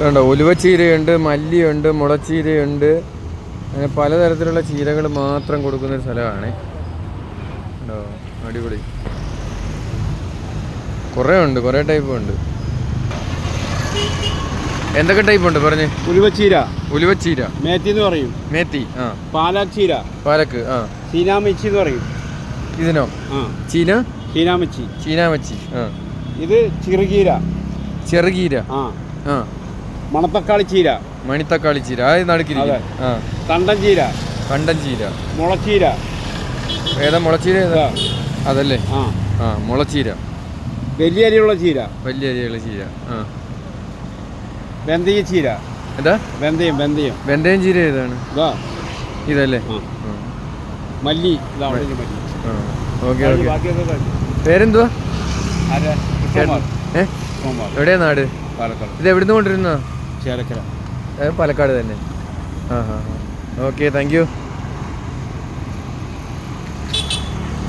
കണ്ടോ ഉലുവച്ചീരയുണ്ട് മല്ലിയുണ്ട് മുളച്ചീരയുണ്ട്. അങ്ങനെ പലതരത്തിലുള്ള ചീരകൾ മാത്രം കൊടുക്കുന്ന ഒരു സ്ഥലമാണ്. ഉണ്ടോ അടിപൊളി. കുറേ ഉണ്ട് കുറേ ടൈപ്പ് ഉണ്ട്. എന്തൊക്കെ ടൈപ്പ് ഉണ്ട് പറഞ്ഞ്? ഉലുവച്ചീര. ഉലുവച്ചീര. മേത്തി എന്ന് പറയും. മേത്തി ആ. പാലാച്ചീര പാലക്ക് ആ. ചീനാമിച്ചി എന്ന് പറയും. ഇതിനോ? ആ. ചീന? ചീനാമിച്ചി. ചീനാമച്ചി ആ. ഇത് ചെറുകീര. ചെറുകീര. ആ. ആ. മണത്തക്കാളി ചീര. മണിത്തക്കാളി ചീര. അത് നടുക്കിരിക്കും അതെ. ആ. തണ്ടൻ ചീര. കണ്ടൻ ചീര. മുളച്ചീര. ഏതാ മുളച്ചീര? ഏതാ? ഇതാ. അതല്ലേ? ആ. ആ മുളച്ചീര. വലിയ അരിയുള്ള ചീര. വലിയ അരിയുള്ള ചീര. ആ. വെന്തയ ചീര. എന്താ? വെന്തയം വെന്തയം. വെന്തയം ചീര ഏതാണ്? ഇതാ. ഇതല്ലേ? ആ. ആ. മല്ലി. ഇതാ അവിടെ ഒരു മല്ലി. ആ. ഓക്കെ കഴിഞ്ഞു, ഓക്കെ. ബാക്കിയൊക്കെ കഴിഞ്ഞു. പേരെന്തുവാ? ആരാ? കൃഷ്ണകുമാർ. ഏ? കൃഷ്ണകുമാർ. എവിടെയാ നാട്? പാലക്കാട്. ഇത് എവിടുന്ന് കൊണ്ടിരുന്ന ചേലക്കര. പാലക്കാട് തന്നെ. ആ ഹാ ഓക്കെ താങ്ക് യു